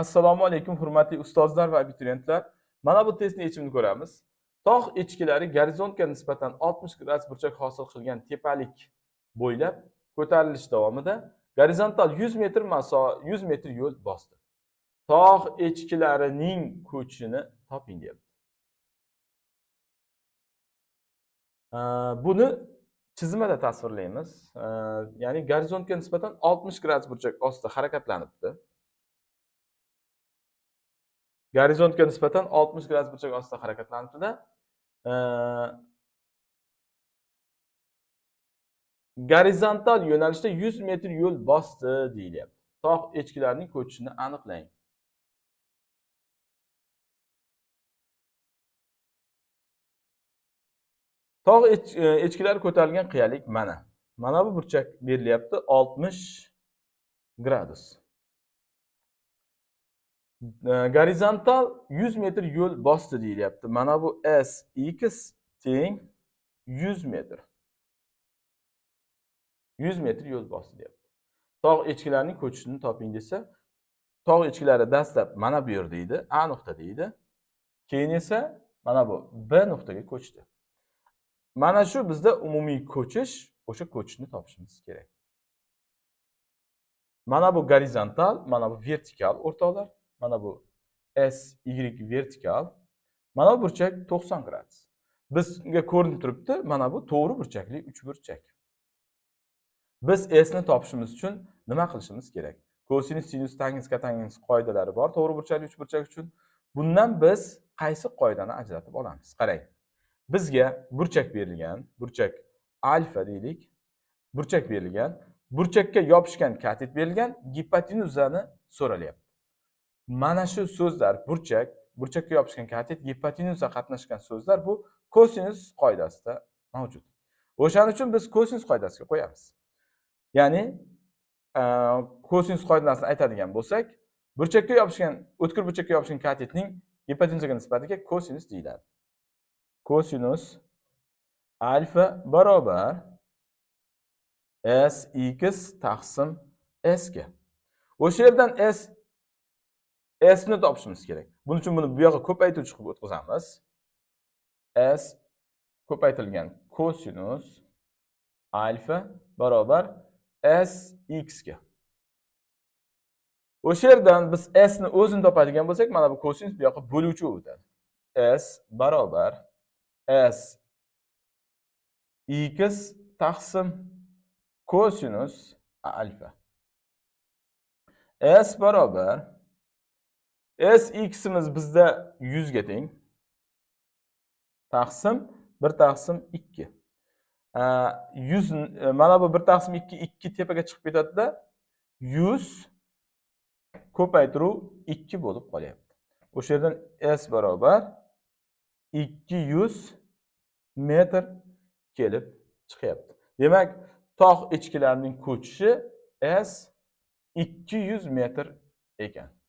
Assalomu alaykum hurmatli ustozlar va abituriyentlar. Mana bu testning yechimini ko'ramiz. Tog' echkilari gorizontga nisbatan 60 gradus burchak hosil qilgan tepalik bo'ylab ko'tarilish davomida gorizontal 100 metr maso 100 metr yo'l bosdi. Tog' echkilarining ko'chini toping deyapti. Ee, Buni chizmada tasvirlaymiz. Ee, Ya'ni gorizontga nisbatan 60 gradus burchak ostida harakatlanibdi. Gorizontga nisbatan 60 gradus burchak ostida harakatlanibdida e, gorizontal yo'nalishda 100 metr yo'l bosdi deyilyapti. Tog' echkilarining ko'chishini aniqlang. Tog' ech- e, echkilari ko'tarilgan qiyalik mana. Mana bu burchak berilyapti 60 gradus. E, gorizontal 100 metr yo'l bosdi deyilyapti. Mana bu s x teng 100 metr. 100 metr yo'l bosdi deyapti. Tog' echkilarining ko'chishini toping desa, tog' echkilari dastlab mana bu yerda edi, A nuqta deydi. Keyin esa mana bu B nuqtaga ko'chdi. Mana shu bizda umumiy ko'chish, o'sha ko'chishni topishimiz kerak. Mana bu gorizontal, mana bu vertikal o'rtoqlar. Mana bu S, Y vertikal. Mana bu burchak 90 gradus. Bizga ko'rinib turibdi, mana bu to'g'ri burchakli uchburchak. Biz S ni topishimiz uchun nima qilishimiz kerak? Kosinus, sinus, tangens, kotangens qoidalari bor to'g'ri burchakli uchburchak uchun. Bundan biz qaysi qoidani ajratib olamiz? Qarang. Bizga burchak berilgan, burchak alfa deylik. Burchak berilgan, burchakka yopishgan katet berilgan, gipotenuzani so'ralyapti. Mana shu so'zlar burchak, burchakka yopishgan katet, gipotenuza qatnashgan so'zlar bu kosinus qoidasida mavjud. O'shaning uchun biz kosinus qoidasiga qo'yamiz. Ya'ni e, kosinus qoidasini aytadigan bo'lsak, burchakka yopishgan, o'tkir burchakka yopishgan katetning gipotenuzaga nisbatiga kosinus deyiladi. Kosinus alfa barobar s x taqsim s ga. O'sha yerdan s s ni topishimiz kerak. Buning uchun buni bu yoqqa ko'paytuvchi qilib o'tkazamiz. s ko'paytirilgan kosinus alfa barobar s xga ga. O'sha yerdan biz s ni o'zini topadigan bo'lsak, mana bu kosinus bu yoqqa bo'luvchi o'tadi. s barobar s x taqsim kosinus alfa. s barobar s x'imiz bizda 100 ga teng. Taqsim 1 taqsim 2. Ee, 100 e, mana bu 1 taqsim 2 2 tepaga chiqib ketadi-da 100 ko'paytiruv 2 bo'lib qolyapti. O'sha yerdan s barobar 200 metr kelib chiqyapti. Demak, tog' echkilarining ko'chishi s 200 metr ekan.